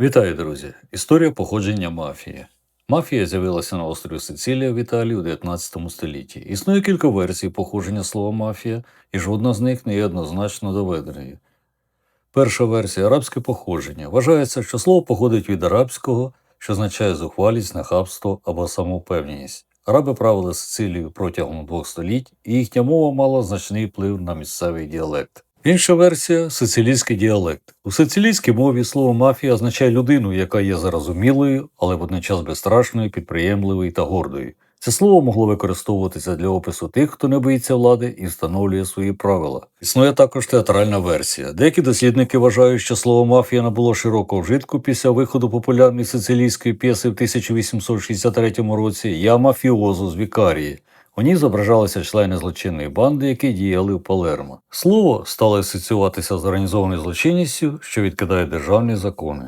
Вітаю, друзі! Історія походження мафії. Мафія з'явилася на острові Сицилія в Італії у 19 столітті. Існує кілька версій походження слова мафія, і жодна з них не є однозначно доведеною. Перша версія арабське походження. Вважається, що слово походить від арабського, що означає зухвалість, нахабство або самовпевненість. Араби правили Сицилією протягом двох століть, і їхня мова мала значний вплив на місцевий діалект. Інша версія сицилійський діалект. У сицилійській мові слово мафія означає людину, яка є зарозумілою, але водночас безстрашною, підприємливою та гордою. Це слово могло використовуватися для опису тих, хто не боїться влади і встановлює свої правила. Існує також театральна версія. Деякі дослідники вважають, що слово мафія набуло широкого вжитку після виходу популярної сицилійської п'єси в 1863 році Я мафіозу з Вікарії. У ній зображалися члени злочинної банди, які діяли в Палермо. Слово стало асоціюватися з організованою злочинністю, що відкидає державні закони.